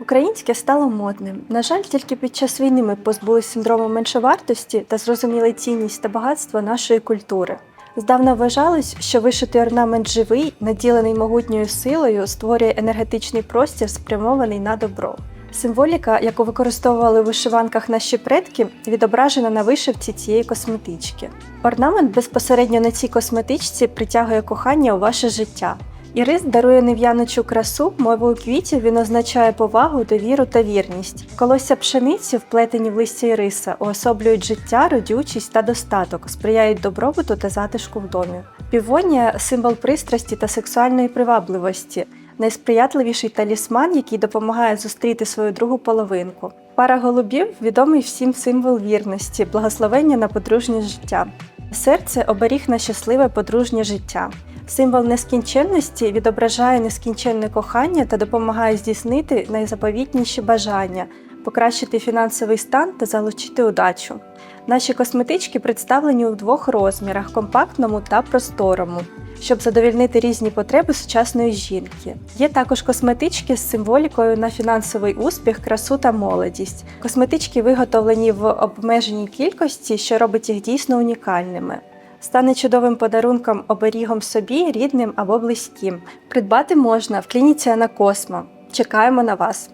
Українське стало модним. На жаль, тільки під час війни ми позбулися синдрому меншовартості та зрозуміли цінність та багатство нашої культури. Здавна вважалось, що вишитий орнамент живий, наділений могутньою силою, створює енергетичний простір, спрямований на добро. Символіка, яку використовували у вишиванках наші предки, відображена на вишивці цієї косметички. Орнамент безпосередньо на цій косметичці притягує кохання у ваше життя. Ірис дарує нев'яночу красу, мовою квітів він означає повагу, довіру та вірність. Колосся пшениці, вплетені в листя іриса, уособлюють життя, родючість та достаток, сприяють добробуту та затишку в домі. Півонія символ пристрасті та сексуальної привабливості, найсприятливіший талісман, який допомагає зустріти свою другу половинку. Пара голубів відомий всім символ вірності, благословення на подружнє життя. Серце оберіг на щасливе подружнє життя. Символ нескінченності відображає нескінченне кохання та допомагає здійснити найзаповітніші бажання, покращити фінансовий стан та залучити удачу. Наші косметички представлені у двох розмірах компактному та просторому, щоб задовільнити різні потреби сучасної жінки. Є також косметички з символікою на фінансовий успіх, красу та молодість. Косметички виготовлені в обмеженій кількості, що робить їх дійсно унікальними. Стане чудовим подарунком оберігом собі, рідним або близьким. Придбати можна в клініці Анакосмо. Чекаємо на вас!